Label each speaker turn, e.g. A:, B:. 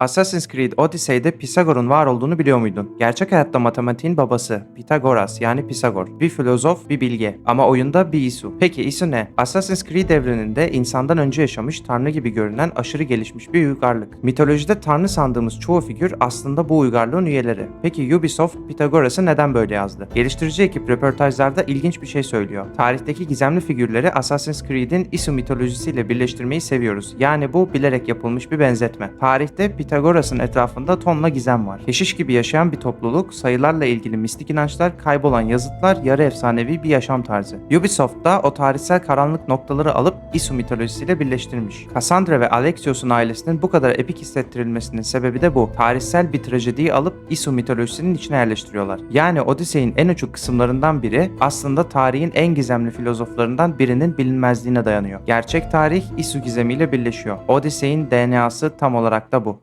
A: Assassin's Creed Odyssey'de Pisagor'un var olduğunu biliyor muydun? Gerçek hayatta matematiğin babası Pitagoras yani Pisagor. Bir filozof, bir bilge. Ama oyunda bir Isu. Peki Isu ne? Assassin's Creed evreninde insandan önce yaşamış, tanrı gibi görünen aşırı gelişmiş bir uygarlık. Mitolojide tanrı sandığımız çoğu figür aslında bu uygarlığın üyeleri. Peki Ubisoft Pitagoras'ı neden böyle yazdı? Geliştirici ekip röportajlarda ilginç bir şey söylüyor. Tarihteki gizemli figürleri Assassin's Creed'in Isu mitolojisiyle birleştirmeyi seviyoruz. Yani bu bilerek yapılmış bir benzetme. Tarihte Pitagoras'ın etrafında tonla gizem var. Keşiş gibi yaşayan bir topluluk, sayılarla ilgili mistik inançlar, kaybolan yazıtlar, yarı efsanevi bir yaşam tarzı. Ubisoft da o tarihsel karanlık noktaları alıp Isu mitolojisiyle birleştirmiş. Cassandra ve Alexios'un ailesinin bu kadar epik hissettirilmesinin sebebi de bu. Tarihsel bir trajediyi alıp Isu mitolojisinin içine yerleştiriyorlar. Yani Odyssey'in en uçuk kısımlarından biri aslında tarihin en gizemli filozoflarından birinin bilinmezliğine dayanıyor. Gerçek tarih Isu gizemiyle birleşiyor. Odyssey'in DNA'sı tam olarak da bu.